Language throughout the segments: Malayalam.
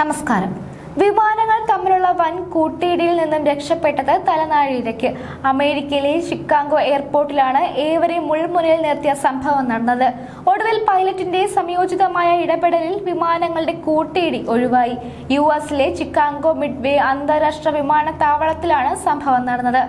നമസ്കാരം. വിമാനങ്ങൾ തമ്മിലുള്ള വൻ കൂട്ടിയിടിയിൽ നിന്നും രക്ഷപ്പെട്ടത് തലനാഴിയിലേക്ക്. അമേരിക്കയിലെ ഷിക്കാഗോ എയർപോർട്ടിലാണ് ഏവരെയും മുൾമുനയിൽ നിർത്തിയ സംഭവം നടന്നത്. ഒടുവിൽ പൈലറ്റിന്റെ സംയോജിതമായ ഇടപെടലിൽ വിമാനങ്ങളുടെ കൂട്ടിയിടി ഒഴിവായി. യു എസിലെ ചിക്കാഗോ മിഡ്വേ അന്താരാഷ്ട്ര വിമാനത്താവളത്തിലാണ് സംഭവം നടന്നത്.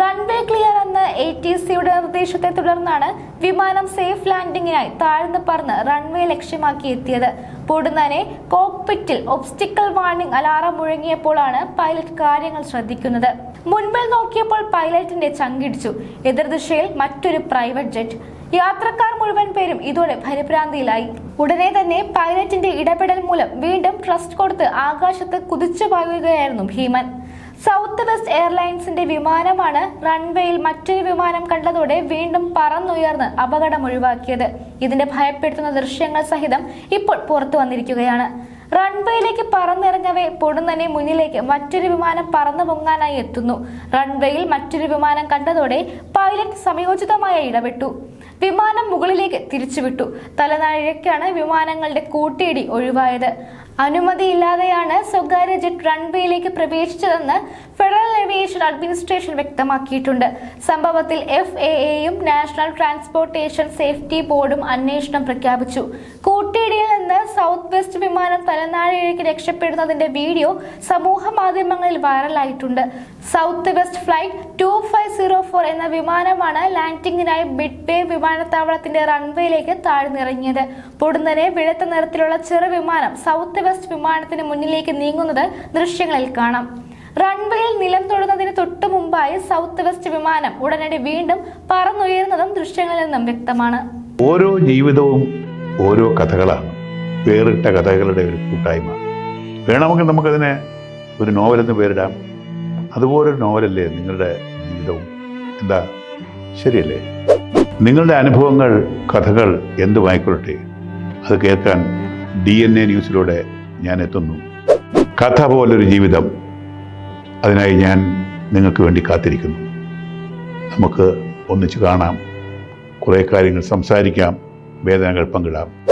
റൺവേ ക്ലിയർ എന്ന എ ടി സിയുടെ നിർദ്ദേശത്തെ തുടർന്നാണ് വിമാനം സേഫ് ലാൻഡിങ്ങിനായി താഴ്ന്നു പറന്ന് റൺവേ ലക്ഷ്യമാക്കി എത്തിയത്. പൊടുന്നനെ കോക്പിറ്റിൽ ഒബ്സ്റ്റിക്കൽ വാർണിംഗ് അലാറം മുഴങ്ങിയപ്പോഴാണ് പൈലറ്റ് കാര്യങ്ങൾ ശ്രദ്ധിക്കുന്നത്. മുൻപിൽ നോക്കിയപ്പോൾ പൈലറ്റിന്റെ ചങ്കിടിച്ചു. എതിർദിശയിൽ മറ്റൊരു പ്രൈവറ്റ് ജെറ്റ് യാത്രക്കാർ മുഴുവൻ പേരും ഇതോടെ പരിഭ്രാന്തിയിലായി ഉടനെ തന്നെ പൈലറ്റിന്റെ ഇടപെടൽ മൂലം വീണ്ടും ട്രസ്റ്റ് കൊടുത്ത് ആകാശത്ത് കുതിച്ചു പായുകയായിരുന്നു ഭീമൻ. സൗത്ത് വെസ്റ്റ് എയർലൈൻസിന്റെ വിമാനമാണ് റൺവേയിൽ മറ്റൊരു വിമാനം കണ്ടതോടെ വീണ്ടും പറന്നുയർന്ന് അപകടം ഒഴിവാക്കിയത്. ഇതിന്റെ ഭയപ്പെടുത്തുന്ന ദൃശ്യങ്ങൾ സഹിതം ഇപ്പോൾ പുറത്തു വന്നിരിക്കുകയാണ്. റൺവേയിലേക്ക് പറന്നിറങ്ങവേ പൊടുന്നനെ മുന്നിലേക്ക് മറ്റൊരു വിമാനം പറന്നു പൊങ്ങാനായി എത്തുന്നു. റൺവേയിൽ മറ്റൊരു വിമാനം കണ്ടതോടെ പൈലറ്റ് സമയോചിതമായ ഇടപെട്ടു. വിമാനം മുകളിലേക്ക് തിരിച്ചുവിട്ടു. തലനാഴിക്കാണ് വിമാനങ്ങളുടെ കൂട്ടിയിടി ഒഴിവായത്. അനുമതിയില്ലാതെയാണ് സ്വകാര്യ ജെറ്റ് റൺവേയിലേക്ക് പ്രവേശിച്ചതെന്ന് ഫെഡറൽ ഏവിയേഷൻ അഡ്മിനിസ്ട്രേഷൻ വ്യക്തമാക്കിയിട്ടുണ്ട്. സംഭവത്തിൽ എഫ് എ എയും നാഷണൽ ട്രാൻസ്പോർട്ടേഷൻ സേഫ്റ്റി ബോർഡും അന്വേഷണം പ്രഖ്യാപിച്ചു. കൂട്ടിയിടിയിൽ സൗത്ത് വെസ്റ്റ് വിമാനം തലനാഴിക്ക് രക്ഷപ്പെടുന്നതിന്റെ വീഡിയോ സമൂഹ മാധ്യമങ്ങളിൽ വൈറലായിട്ടുണ്ട്. Southwest flight two five zero four എന്ന വിമാനമാണ് ലാൻഡിങ്ങിനായി മിഡ്വേ വിമാനത്താവളത്തിന്റെ റൺവേയിലേക്ക് താഴ്ന്നിറങ്ങിയത്. പൊടുന്നനെ വെളുത്ത നിറത്തിലുള്ള ചെറു വിമാനം സൗത്ത് വെസ്റ്റ് വിമാനത്തിന് മുന്നിലേക്ക് നീങ്ങുന്നത് ദൃശ്യങ്ങളിൽ കാണാം. റൺവേയിൽ നിലം തൊടുന്നതിന് തൊട്ടു മുമ്പായി സൗത്ത് വെസ്റ്റ് വിമാനം ഉടനടി വീണ്ടും പറന്നുയരുന്നതും ദൃശ്യങ്ങളിൽ നിന്നും വ്യക്തമാണ്. ഓരോ ജീവിതവും ഓരോ കഥകളാണ്. വേറിട്ട കഥകളുടെ ഒരു കൂട്ടായ്മ. വേണമെങ്കിൽ നമുക്കതിനെ ഒരു നോവലെന്ന് പേരിടാം. അതുപോലൊരു നോവലല്ലേ നിങ്ങളുടെ ജീവിതവും? എന്താ? ശരിയല്ലേ? നിങ്ങളുടെ അനുഭവങ്ങൾ കഥകൾ എന്തുമായിക്കൊള്ളട്ടെ അത് കേൾക്കാൻ ഡി എൻ എ ന്യൂസിലൂടെ ഞാൻ എത്തുന്നു. കഥ പോലൊരു ജീവിതം. അതിനായി ഞാൻ നിങ്ങൾക്ക് വേണ്ടി കാത്തിരിക്കുന്നു. നമുക്ക് ഒന്നിച്ച് കാണാം. കുറേ കാര്യങ്ങൾ സംസാരിക്കാം. വേദനകൾ പങ്കിടാം.